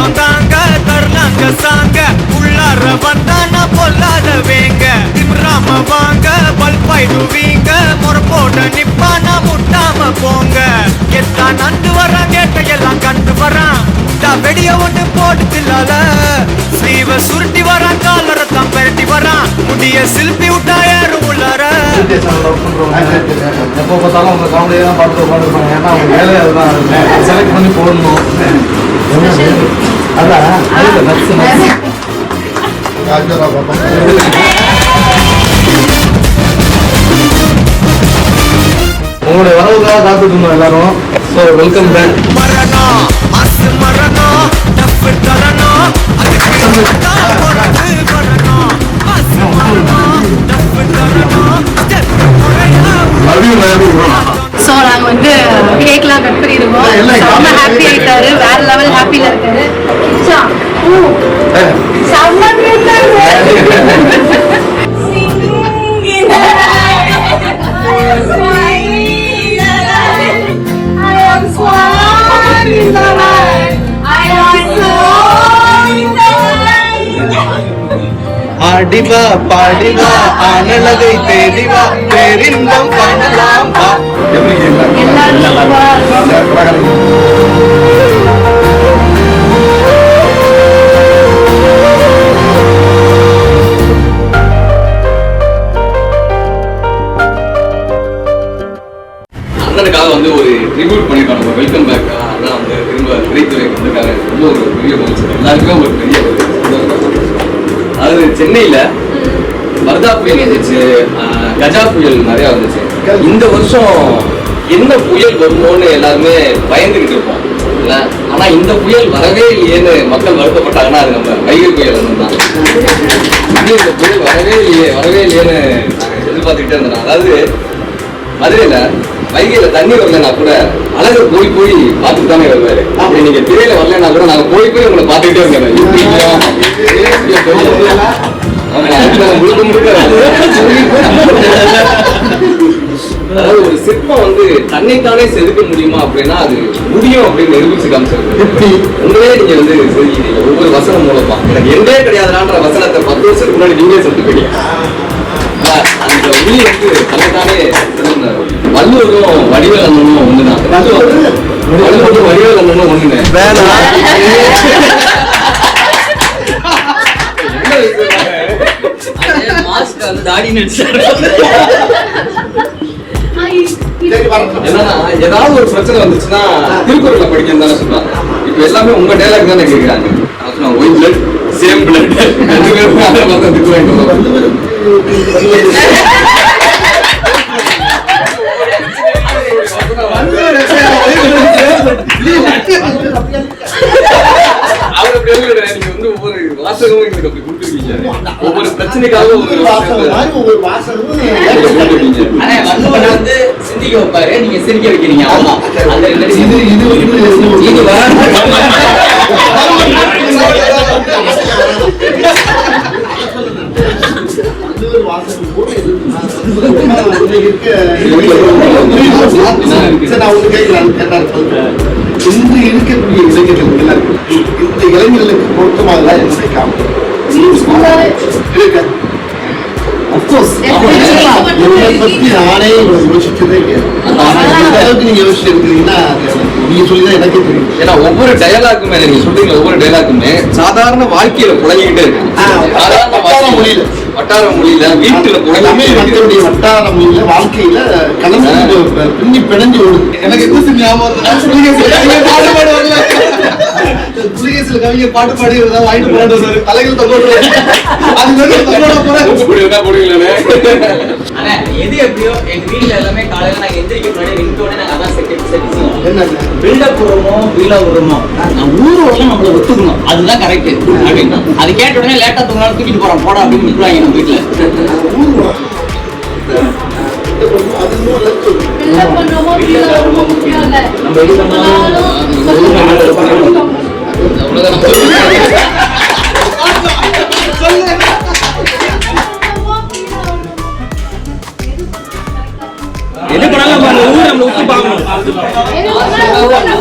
மொத்தம் தாங்க தரலாங்க சாங்க. உள்ளார வந்தானா பொல்லாத வேங்க. திம்ராம வாங்க பல்பாயிடுவீங்க முறப்போட நிப்பானா முட்டாம போங்க. எத்தான் நந்து வரான் கேட்ட எல்லாம் கண்டு வரான். வெடிய ஒண்ணு போட்டு தில்லால ஸ்லீவ சுருட்டி வரான் காலரை தான் பெரட்டி வரான். முடிய சில்பி விட்டா ஏறும் உள்ளார. எப்போ பார்த்தாலும் அவங்க காமெடியாக தான் பார்த்து உட்காந்துருப்பாங்க ஏன்னா அவங்க வேலையை அதுதான். செலக்ட் பண்ணி போடணும். உங்களுடைய வரவுக்காக காத்துட்டு இருந்தோம் எல்லாரும் ஸோ வெல்கம் பேக் மரணம் ஸோ நாங்கள் வந்து கேக்லாம் கட் பண்ணிடுவோம் செம்ம ஹாப்பி ஆயிட்டாரு. வேற லெவல் ஹாப்பியில் இருக்காரு. ஆடிவா பாடிவா ஆனலகை தேடிவா பேரின்பம் காணலாம் மகிழ்ச்சி ஒரு பெரிய அது அதாவது சென்னையில வர்தா புயல் வந்துச்சு கஜா புயல் நிறைய வந்துச்சு. இந்த வருஷம் என்ன புயல் வருமோன்னு எல்லாருமே பயந்துகிட்டு இருப்போம். இல்லை? ஆனா இந்த புயல் வரவே இல்லையேன்னு மக்கள் வருத்தப்பட்டாங்கன்னா அது நம்ம வைகை புயல் தான். இந்த புயல் வரவே இல்லையே வரவே இல்லையேன்னு எதிர்பார்த்துக்கிட்டே இருந்தோம் அதாவது மதுரையில வைகையில தண்ணி வரலன்னா கூட அழகர் போய் போய் பார்த்துட்டு தானே வருவாரு. அப்படி நீங்க திரையில வரலன்னா கூட நாங்க போய் போய் உங்களை பார்த்துக்கிட்டே இருக்கோம் முழுக்க முழுக்க அதாவது ஒரு சிற்பம் வந்து தன்னைத்தானே செதுக்க முடியுமா அப்படின்னா அது முடியும் அப்படின்னு நிரூபிச்சு காமிச்சிருக்கு உங்களே நீங்க வந்து செதுக்கிட்டீங்க. ஒவ்வொரு வசனம் மூலமா. எனக்கு எந்தே கிடையாதுன்ற வசனத்தை பத்து வருஷத்துக்கு முன்னாடி நீங்களே ஆஹ் அந்த ஒளி வந்து செதுக்கினாரு. வள்ளுவரும் வடிவேல் அண்ணனும் ஒண்ணுதான். வள்ளுவரும் வடிவேல் அண்ணனும் என்னன்னா ஏதாவது ஒரு பிரச்சனை வந்துச்சுன்னா திருக்குறள்ல படிக்கணும் தானே சொல்றாங்க இப்ப எல்லாமே உங்க டைலாக் தானே கேக்குறாங்க ஒய் பிளட் சேம் பிளட் ரெண்டு பேரும் வந்து ஒவ்வொரு வாசகமும் ஒவ்வொரு பிரச்சனைக்காக ஒரு வாசகத்தை வந்து சிந்திக்க வைப்பாரு நீங்க சிரிக்க வைக்கிறீங்க ஆமா அந்த இது இது இது வந்து இது இன்று இருக்கக்கூடிய இளைஞர்கள் எல்லாருக்கும் இந்த இளைஞர்களுக்கு பொருத்தமாக என்னுடைய காமெடி இருக்க நானே யோசிச்சதே கிடையாது இந்த அளவுக்கு நீங்க இருக்கிறீங்கன்னா அது எனக்கு நீங்க சொல்லிதான் எனக்கே தெரியும். ஏன்னா ஒவ்வொரு டயலாக்குமே நீங்க சொல்றீங்க ஒவ்வொரு டயலாக்குமே சாதாரண வாழ்க்கையில புழங்கிக்கிட்டே இருக்கு. சாதாரண மொழியில. வட்டார மொழியில வீட்டுல எல்லாமே புழங்கிக்கிட்டே மக்களுடைய வட்டார மொழியில வாழ்க்கையில கலந்து பின்னி பிணைஞ்சு ஓடுது. எனக்கு எந்த ஞாபகம் கவிஞர் பாட்டு பாடி வாங்கிட்டு போறாரு தலைகள் தொங்க விட்டுருவாரு. அது உப்பு போடுவீங்களா? ஆனா எது எப்படியோ எங்க வீட்ல எல்லாமே காலையில நாங்க எந்திரிக்க முன்னாடி ரிங்டோனே நாங்க அதான் செட் செட் பில்டப் விடுறோமோ வீலாக விடுறோமோ நான் ஊர் வரலாம் நம்மள ஒத்துக்கணும். அதுதான் கரெக்ட் அப்படின்னா. அது கேட்ட உடனே லேட்டா தூங்கினாலும் தூக்கிட்டு போறோம் போடா அப்படின்னு விட்டுருவாங்க நம்ம வீட்டுல அது பண்ணாலும் அவ்வளவுதான்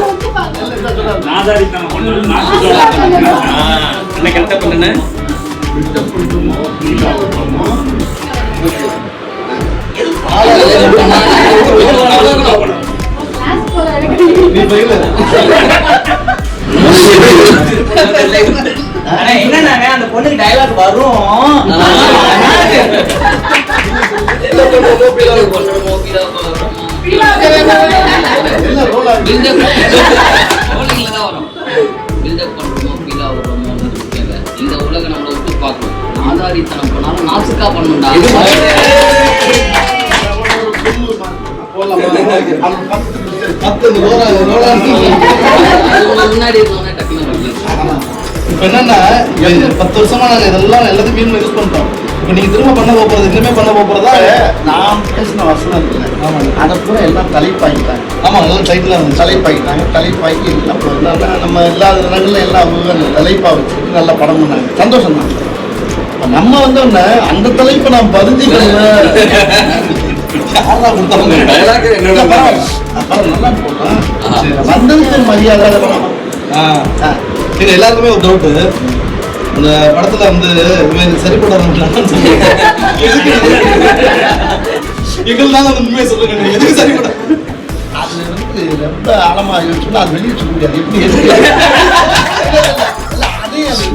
நம்ம எது பண்ணாலும் நம்ம ஊர் நம்ம ஒத்து பார்க்கணும் என்ன சொன்னாரு? பில்டப் ஆகுறோமோ, வரும் இந்த நம்மளை விட்டு பார்க்கணும் ஆதாரித்தனம் பண்ணாலும் நாசுக்கா பண்ணணும்டா பத்து ரோலா முன்னாடி இருந்தோம்னா டக்குன்னு என்னன்னா பத்து வருஷமா நாங்க இதெல்லாம் எல்லாத்தையும் மீன் யூஸ் பண்றோம் இப்ப நீங்க திரும்ப பண்ண போறது இனிமே பண்ண போறதா? நான் பேசின வசனம் இருக்குல்ல, ஆமாங்க. அதை பூரா எல்லாம் தலைப்பாக்கிட்டாங்க ஆமா அதெல்லாம் டைட்டில் இருந்துச்சு. தலைப்பாக்கிட்டாங்க தலைப்பாக்கி அப்போ என்னன்னா நம்ம எல்லா இடங்கள்ல எல்லாம் அவங்க அந்த தலைப்பா வச்சுட்டு நல்லா படம் பண்ணாங்க. சந்தோஷம் தான் நம்ம வந்தோடனே அந்த தலைப்பை நான் நல்லா போட்டோம் வந்ததுக்கு மரியாதை. இது எல்லாருக்குமே ஒரு டவுட் இந்த படத்துல வந்து இவன் சரிப்பட எங்களுக்கு தான் வந்து உண்மையை சொல்லுங்க எதுக்கு சரிப்பட அது வந்து ரொம்ப ஆழமா யோசிச்சுன்னா அது வெளியே சொல்ல முடியாது. எப்படி எதுக்கு அதே அது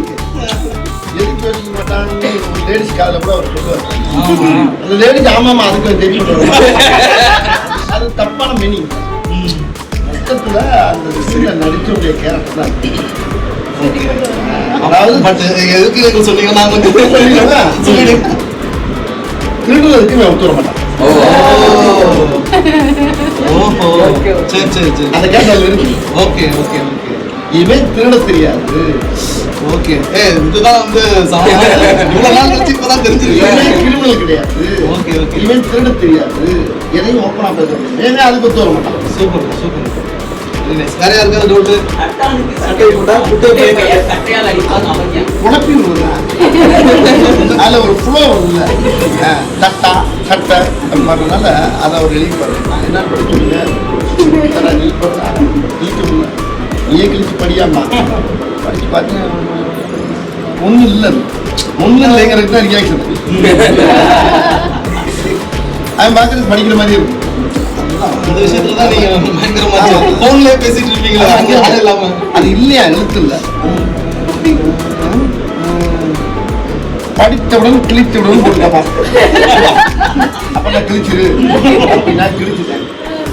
எதுக்கு மாட்டாங்க லேடிஸ் காலையில் கூட அவர் சொல்லுவார். அந்த லேடிஸ் ஆமாமா அதுக்கு தெரியும் அது தப்பான மீனிங் மொத்தத்துல அந்த சீனில் நடிச்சவருடைய கேரக்டர் தான் அதாவது பட் எதுக்கு எங்களுக்கு சொன்னீங்கன்னா நாங்க வந்து சொல்லிடுங்க. சொல்லிடுங்க திருடுறதுக்கு இவன் ஒத்து வர மாட்டான். ஓஹோ. சரி சரி சரி. அந்த கேரக்டர் இருக்கு. Okay okay okay. இவன் திருட தெரியாது. ஓகே. ஏ இதுதான் வந்து இவ்வளவு நாள் கழிச்சு இப்பதான் தெரிஞ்சிருக்கு. கிரிமினல் கிடையாது. Okay okay. இவன் திருட தெரியாது. எதையும் ஓப்பனா பேச முடியும் ஏன்னா அதுக்கு ஒத்து வர மாட்டான். Super super. வேற யாருக்காவது டவுட் சட்டை போட்டா குட்டை பையன் சட்டையால் அடிப்பாங்க அவன் குழப்பி அதுல ஒரு ஃப்ளோ இல்ல சட்டா சட்டை மாதிரினால அதை அவர் எழுதிப்பாரு நான் என்ன படிச்சுங்க நீயே கிழிச்சு படியாமா படிச்சு பார்த்தேன் ஒன்றும் இல்லை. ஒன்றும் இல்லைங்கிறது தான் ரியாக்ஷன் அவன் பார்க்கறது படிக்கிற மாதிரி இருக்கும். அந்த விஷயத்துல தான் நீங்க பயங்கரமா போன்லயே பேசிட்டு இருப்பீங்களா அங்க ஆள் இல்லாம அது இல்லையா எழுத்து இல்ல படித்தவுடன் கிழித்தவுடன் போட்டுக்கமா அப்ப நான் கிழிச்சிரு நான் கிழிச்சிட்டேன்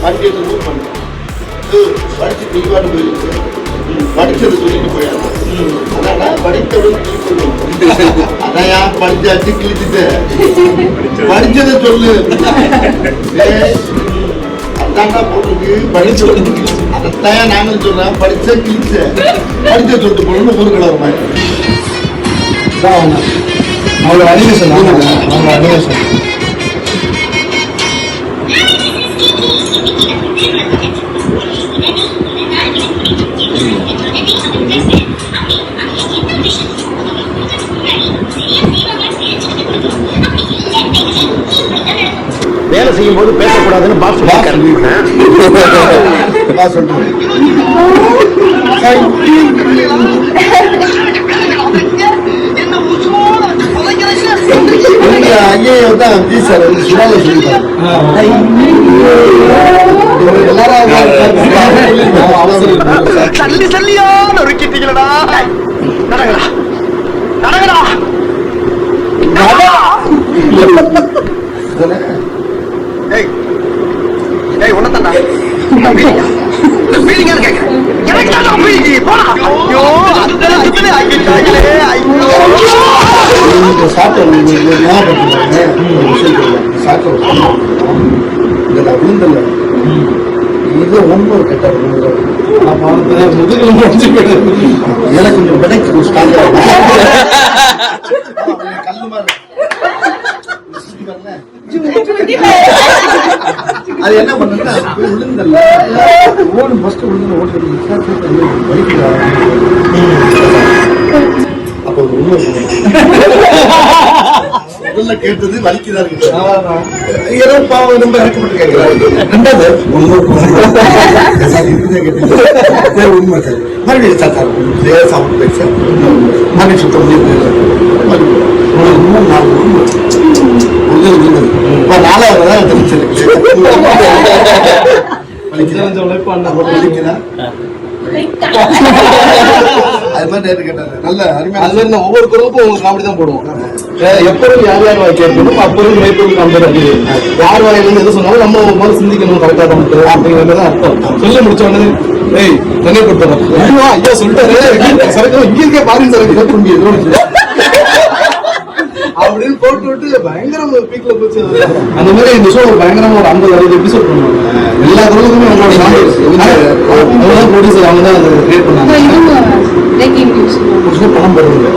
படிக்கிறது ஊர் பண்ணேன் படிச்சு நீ பாட்டு போயிருக்கு படிச்சது சொல்லிட்டு போயாரு அதான் படித்தவுடன் கிழித்தவுடன் படிச்சாச்சு கிழிச்சிட்டு? படிச்சதை சொல்லு. ஏய், அதான்டா போட்டிருக்கு படிச்சு கிழிச்சு அதைத்தான் நாங்களும் சொல்றேன்? படிச்ச கிழிச்ச. படிச்ச சொல்லிட்டு போகணும்னு ஒரு கலர் மாதிரி. அவங்களோட அனிமேஷன் அவங்க அனிமேஷன் வேலை செய்யும் போது பேசக்கூடாதுன்னு பாஸ் பாஸ் சொல்லிட்டு ஐயோ தான் ஜி சார் சுடால சொல்லிட்டாங்க எல்லாரும் சல்லி சல்லியா நொறுக்கிட்டீங்களடா. நடங்கடா. நடங்கடா ஏய் ஏய் உன்னதான்டா பீலிங்க கேக்குறேன் எனக்கு தான் பீலிங்க போடா ஐயோ அந்த நேரத்துல ஆகிட்டாங்களே ஐயோ இந்த சாப்பிட்ட ஞாபகப்படுத்துறாங்க சாப்பிட்ட இந்த விழுந்தல இது ரொம்ப கெட்ட முதுகுல முடிஞ்சு எனக்கு கொஞ்சம் விடைக்கு ஸ்ட்ராங்கா கல்லு மாதிரி அது என்ன பண்ணுன்னா விழுந்தல்ல ஓடு ஃபர்ஸ்ட் விழுந்து ஓட்டு அப்போ உண்மை முதல்ல கேட்டது வலிக்குதா இருக்கு. ஏதோ பாவம் ரொம்ப இறக்கப்பட்டு கேட்கிறாங்க சரி, உண்மை சார் மறுபடியும் சார் சார் இதே சாப்பிட்டு போய் சார் மறுபடியும் சுத்தம் பண்ணி மறுபடியும் ஒரு மூணு நாலு அது மாதிரி நேற்று கேட்டாரு. நல்ல அது மாதிரி ஒவ்வொரு குரலுக்கும் உங்களுக்கு காமெடி தான் போடுவோம். எப்பொருள் யார் யார் வாய் கேட்கணும் அப்பொருள் மெய்ப்பொருள் காமெடி அப்படி யார் வாயிலிருந்து எது சொன்னாலும் நம்ம ஒரு மாதிரி சிந்திக்கணும் கரெக்டா நமக்கு அப்படிங்கிற மாதிரி தான் அர்த்தம். சொல்லி முடிச்ச உடனே ஏய் தண்ணி கொடுத்துறோம் ஐயோ ஐயா சொல்லிட்டாரு. சரக்கு இங்க இருக்கே பாருங்க சரக்கு. திரும்பி எதுவும் அப்படின்னு போட்டு விட்டு பயங்கர பீக்ல போச்சு. அந்த மாதிரி இந்த ஷோ பயங்கரமா ஒரு ஐம்பது அறுபது எபிசோட் பண்ணுவாங்க. எல்லா குரலுக்குமே அவங்களோட அவங்க தான் ப்ரொடியூசர் அவங்க தான் அதை கிரியேட் பண்ணாங்க. பணம் போடுவாங்க.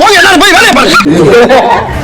போய் எல்லாரும் போய் வேலையை பாருங்க.